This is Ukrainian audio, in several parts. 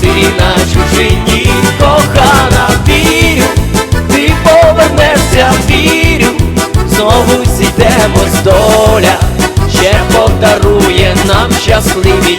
ти на чужині, кохана, вірю, ти повернешся, вірю, знову зійдемось доля, ще подарує нам щасливі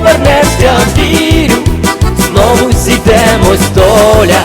повернешся, вірю, знову зійдемось доля,